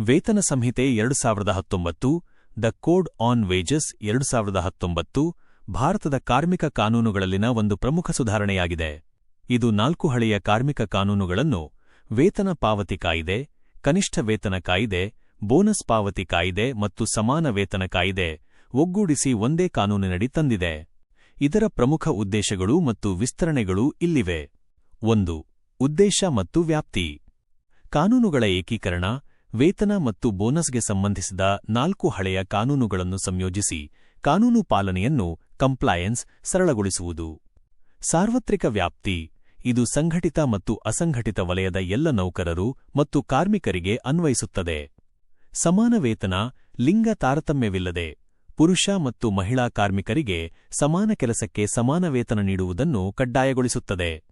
ವೇತನ ಸಂಹಿತೆ ಎರಡು ಸಾವಿರದ ಹತ್ತೊಂಬತ್ತು, ದ ಕೋಡ್ ಆನ್ ವೇಜಸ್ ಎರಡು ಸಾವಿರದ ಹತ್ತೊಂಬತ್ತು, ಭಾರತದ ಕಾರ್ಮಿಕ ಕಾನೂನುಗಳಲ್ಲಿನ ಒಂದು ಪ್ರಮುಖ ಸುಧಾರಣೆಯಾಗಿದೆ. ಇದು ನಾಲ್ಕು ಹಳೆಯ ಕಾರ್ಮಿಕ ಕಾನೂನುಗಳನ್ನು, ವೇತನ ಪಾವತಿ ಕಾಯಿದೆ, ಕನಿಷ್ಠ ವೇತನ ಕಾಯಿದೆ, ಬೋನಸ್ ಪಾವತಿ ಕಾಯಿದೆ ಮತ್ತು ಸಮಾನ ವೇತನ ಕಾಯಿದೆ ಒಗ್ಗೂಡಿಸಿ ಒಂದೇ ಕಾನೂನಿನಡಿ ತಂದಿದೆ. ಇದರ ಪ್ರಮುಖ ಉದ್ದೇಶಗಳು ಮತ್ತು ವಿಸ್ತರಣೆಗಳು ಇಲ್ಲಿವೆ. ಒಂದು, ಉದ್ದೇಶ ಮತ್ತು ವ್ಯಾಪ್ತಿ. ಕಾನೂನುಗಳ ಏಕೀಕರಣ ವೇತನ ಮತ್ತು ಬೋನಸ್ಗೆ ಸಂಬಂಧಿಸಿದ ನಾಲ್ಕು ಹಳೆಯ ಕಾನೂನುಗಳನ್ನು ಸಂಯೋಜಿಸಿ ಕಾನೂನು ಪಾಲನೆಯನ್ನು ಕಂಪ್ಲಾಯನ್ಸ್ ಸರಳಗೊಳಿಸುವುದು. ಸಾರ್ವತ್ರಿಕ ವ್ಯಾಪ್ತಿ, ಇದು ಸಂಘಟಿತ ಮತ್ತು ಅಸಂಘಟಿತ ವಲಯದ ಎಲ್ಲ ನೌಕರರು ಮತ್ತು ಕಾರ್ಮಿಕರಿಗೆ ಅನ್ವಯಿಸುತ್ತದೆ. ಸಮಾನ ವೇತನ, ಲಿಂಗ ತಾರತಮ್ಯವಿಲ್ಲದೆ, ಪುರುಷ ಮತ್ತು ಮಹಿಳಾ ಕಾರ್ಮಿಕರಿಗೆ ಸಮಾನ ಕೆಲಸಕ್ಕೆ ಸಮಾನ ವೇತನ ನೀಡುವುದನ್ನು ಕಡ್ಡಾಯಗೊಳಿಸುತ್ತದೆ.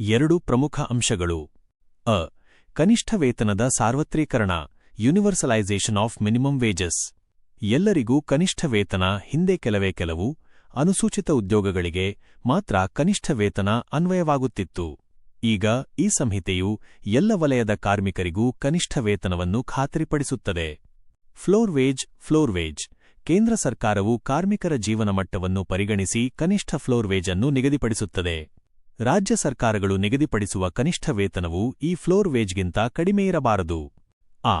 ಎರಡು ಪ್ರಮುಖ ಅಂಶಗಳು. ಅ. ಕನಿಷ್ಠ ವೇತನದ ಸಾರ್ವತ್ರೀಕರಣ. Universalisation of minimum wages. ಎಲ್ಲರಿಗೂ ಕನಿಷ್ಠ ವೇತನ, ಹಿಂದೆ ಕೆಲವೇ ಕೆಲವು, ಅನುಸೂಚಿತ ಉದ್ಯೋಗಗಳಿಗೆ ಮಾತ್ರ ಕನಿಷ್ಠ ವೇತನ ಅನ್ವಯವಾಗುತ್ತಿತ್ತು. ಈಗ ಈ ಸಂಹಿತೆಯು ಎಲ್ಲ ವಲಯದ ಕಾರ್ಮಿಕರಿಗೂ ಕನಿಷ್ಠ ವೇತನವನ್ನು ಖಾತರಿಪಡಿಸುತ್ತದೆ. Floor wage floor wage. ಕೇಂದ್ರ ಸರ್ಕಾರವು ಕಾರ್ಮಿಕರ ಜೀವನ ಮಟ್ಟವನ್ನು ಪರಿಗಣಿಸಿ ಕನಿಷ್ಠ ಫ್ಲೋರ್ ವೇಜ್ ಅನ್ನು ನಿಗದಿಪಡಿಸುತ್ತದೆ. ರಾಜ್ಯ ಸರ್ಕಾರಗಳು ನಿಗದಿಪಡಿಸುವ ಕನಿಷ್ಠ ವೇತನವು ಈ ಫ್ಲೋರ್ ವೇಜ್ಗಿಂತ ಕಡಿಮೆಯಿರಬಾರದು ಆ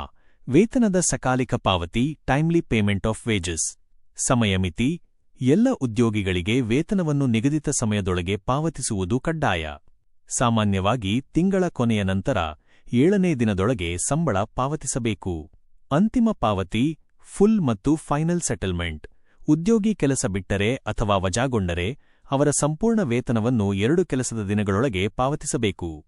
ವೇತನದ ಸಕಾಲಿಕ ಪಾವತಿ ಟೈಮ್ಲಿ ಪೇಮೆಂಟ್ ಆಫ್ ವೇಜಸ್ ಸಮಯಮಿತಿ, ಎಲ್ಲ ಉದ್ಯೋಗಿಗಳಿಗೆ ವೇತನವನ್ನು ನಿಗದಿತ ಸಮಯದೊಳಗೆ ಪಾವತಿಸುವುದು ಕಡ್ಡಾಯ. ಸಾಮಾನ್ಯವಾಗಿ ತಿಂಗಳ ಕೊನೆಯ ನಂತರ ಏಳನೇ ದಿನದೊಳಗೆ ಸಂಬಳ ಪಾವತಿಸಬೇಕು. ಅಂತಿಮ ಪಾವತಿ ಫುಲ್ ಮತ್ತು ಫೈನಲ್ ಸೆಟಲ್ಮೆಂಟ್ ಉದ್ಯೋಗಿ ಕೆಲಸ ಬಿಟ್ಟರೆ ಅಥವಾ ವಜಾಗೊಂಡರೆ ಅವರ ಸಂಪೂರ್ಣ ವೇತನವನ್ನು ಎರಡು ಕೆಲಸದ ದಿನಗಳೊಳಗೆ ಪಾವತಿಸಬೇಕು.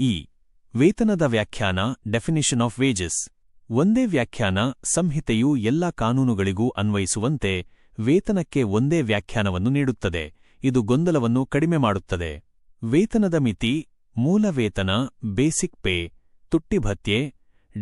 ಈ ವೇತನದ ವ್ಯಾಖ್ಯಾನ ಡೆಫಿನಿಷನ್ ಆಫ್ ವೇಜಸ್ ಒಂದೇ ವ್ಯಾಖ್ಯಾನ ಸಂಹಿತೆಯು ಎಲ್ಲ ಕಾನೂನುಗಳಿಗೂ ಅನ್ವಯಿಸುವಂತೆ ವೇತನಕ್ಕೆ ಒಂದೇ ವ್ಯಾಖ್ಯಾನವನ್ನು ನೀಡುತ್ತದೆ. ಇದು ಗೊಂದಲವನ್ನು ಕಡಿಮೆ ಮಾಡುತ್ತದೆ. ವೇತನದ ಮಿತಿ, ಮೂಲ ವೇತನ, ಬೇಸಿಕ್ ಪೇ, ತುಟ್ಟಿ ಭತ್ಯೆ,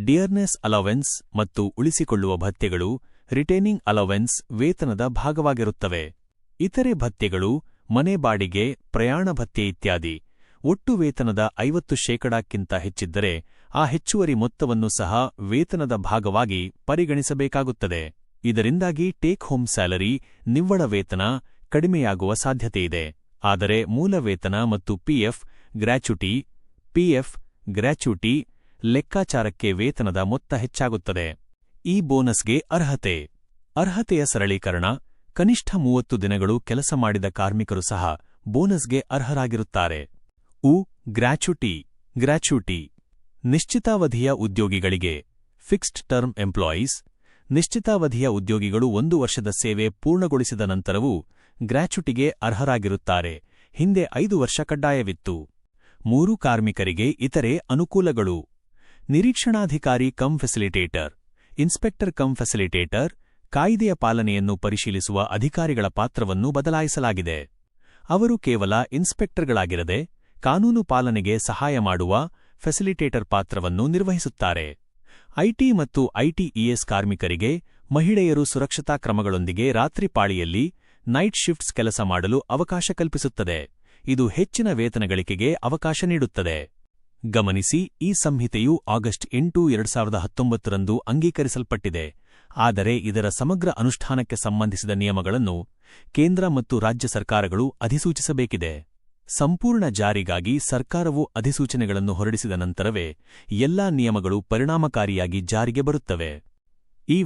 ಡಿಯರ್ನೆಸ್ ಅಲವೆನ್ಸ್ ಮತ್ತು ಉಳಿಸಿಕೊಳ್ಳುವ ಭತ್ಯೆಗಳು ರಿಟೇನಿಂಗ್ ಅಲವೆನ್ಸ್ ವೇತನದ ಭಾಗವಾಗಿರುತ್ತವೆ. ಇತರೆ ಭತ್ಯೆಗಳು ಮನೆ ಬಾಡಿಗೆ, ಪ್ರಯಾಣ ಭತ್ಯೆ ಇತ್ಯಾದಿ. ಒಟ್ಟು ವೇತನದ ಐವತ್ತು ಶೇಕಡಾಕ್ಕಿಂತ ಹೆಚ್ಚಿದ್ದರೆ ಆ ಹೆಚ್ಚುವರಿ ಮೊತ್ತವನ್ನು ಸಹ ವೇತನದ ಭಾಗವಾಗಿ ಪರಿಗಣಿಸಬೇಕಾಗುತ್ತದೆ. ಇದರಿಂದಾಗಿ ಟೇಕ್ ಹೋಮ್ ಸ್ಯಾಲರಿ ನಿವ್ವಳ ವೇತನ ಕಡಿಮೆಯಾಗುವ ಸಾಧ್ಯತೆಯಿದೆ ಆದರೆ ಮೂಲ ವೇತನ ಮತ್ತು ಪಿಎಫ್ ಗ್ರ್ಯಾಚ್ಯುಟಿ ಪಿಎಫ್ ಗ್ರ್ಯಾಚ್ಯುಟಿ ಲೆಕ್ಕಾಚಾರಕ್ಕೆ ವೇತನದ ಮೊತ್ತ ಹೆಚ್ಚಾಗುತ್ತದೆ. ಈ ಬೋನಸ್ಗೆ ಅರ್ಹತೆ. ಅರ್ಹತೆಯ ಸರಳೀಕರಣ, ಕನಿಷ್ಠ ಮೂವತ್ತು ದಿನಗಳು ಕೆಲಸ ಮಾಡಿದ ಕಾರ್ಮಿಕರು ಸಹ ಬೋನಸ್ಗೆ ಅರ್ಹರಾಗಿರುತ್ತಾರೆ. ಉ ಗ್ರ್ಯಾಚ್ಯುಟಿ ಗ್ರ್ಯಾಚ್ಯುಟಿ ನಿಶ್ಚಿತಾವಧಿಯ ಉದ್ಯೋಗಿಗಳಿಗೆ ಫಿಕ್ಸ್ಡ್ ಟರ್ಮ್ ಎಂಪ್ಲಾಯೀಸ್ ನಿಶ್ಚಿತಾವಧಿಯ ಉದ್ಯೋಗಿಗಳು ಒಂದು ವರ್ಷದ ಸೇವೆ ಪೂರ್ಣಗೊಳಿಸಿದ ನಂತರವೂ ಗ್ರ್ಯಾಚ್ಯುಟಿಗೆ ಅರ್ಹರಾಗಿರುತ್ತಾರೆ. ಹಿಂದೆ ಐದು ವರ್ಷ ಕಡ್ಡಾಯವಿತ್ತು. ಮೂರು ಕಾರ್ಮಿಕರಿಗೆ ಇತರೆ ಅನುಕೂಲಗಳು. ನಿರೀಕ್ಷಣಾಧಿಕಾರಿ cum facilitator inspector cum facilitator ಕಾಯ್ದೆಯ ಪಾಲನೆಯನ್ನು ಪರಿಶೀಲಿಸುವ ಅಧಿಕಾರಿಗಳ ಪಾತ್ರವನ್ನು ಬದಲಾಯಿಸಲಾಗಿದೆ. ಅವರು ಕೇವಲ ಇನ್ಸ್ಪೆಕ್ಟರ್ಗಳಾಗಿರದೆ ಕಾನೂನು ಪಾಲನೆಗೆ ಸಹಾಯ ಮಾಡುವ ಫೆಸಿಲಿಟೇಟರ್ ಪಾತ್ರವನ್ನು ನಿರ್ವಹಿಸುತ್ತಾರೆ. ಐಟಿ ಮತ್ತು ಐಟಿಇಎಸ್ ಕಾರ್ಮಿಕರಿಗೆ, ಮಹಿಳೆಯರು ಸುರಕ್ಷತಾ ಕ್ರಮಗಳೊಂದಿಗೆ ರಾತ್ರಿ ಪಾಳಿಯಲ್ಲಿ ನೈಟ್ ಶಿಫ್ಟ್ಸ್ ಕೆಲಸ ಮಾಡಲು ಅವಕಾಶ ಕಲ್ಪಿಸುತ್ತದೆ. ಇದು ಹೆಚ್ಚಿನ ವೇತನ ಗಳಿಕೆಗೆ ಅವಕಾಶ ನೀಡುತ್ತದೆ. ಗಮನಿಸಿ, ಈ ಸಂಹಿತೆಯು ಆಗಸ್ಟ್ ಎಂಟು, ಎರಡು ಸಾವಿರದ ಹತ್ತೊಂಬತ್ತರಂದು ಅಂಗೀಕರಿಸಲ್ಪಟ್ಟಿದೆ. ಆದರೆ ಇದರ ಸಮಗ್ರ ಅನುಷ್ಠಾನಕ್ಕೆ ಸಂಬಂಧಿಸಿದ ನಿಯಮಗಳನ್ನು ಕೇಂದ್ರ ಮತ್ತು ರಾಜ್ಯ ಸರ್ಕಾರಗಳು ಅಧಿಸೂಚಿಸಬೇಕಿದೆ. ಸಂಪೂರ್ಣ ಜಾರಿಗಾಗಿ ಸರ್ಕಾರವು ಅಧಿಸೂಚನೆಗಳನ್ನು ಹೊರಡಿಸಿದ ನಂತರವೇ ಎಲ್ಲಾ ನಿಯಮಗಳು ಪರಿಣಾಮಕಾರಿಯಾಗಿ ಜಾರಿಗೆ ಬರುತ್ತವೆ. ಈ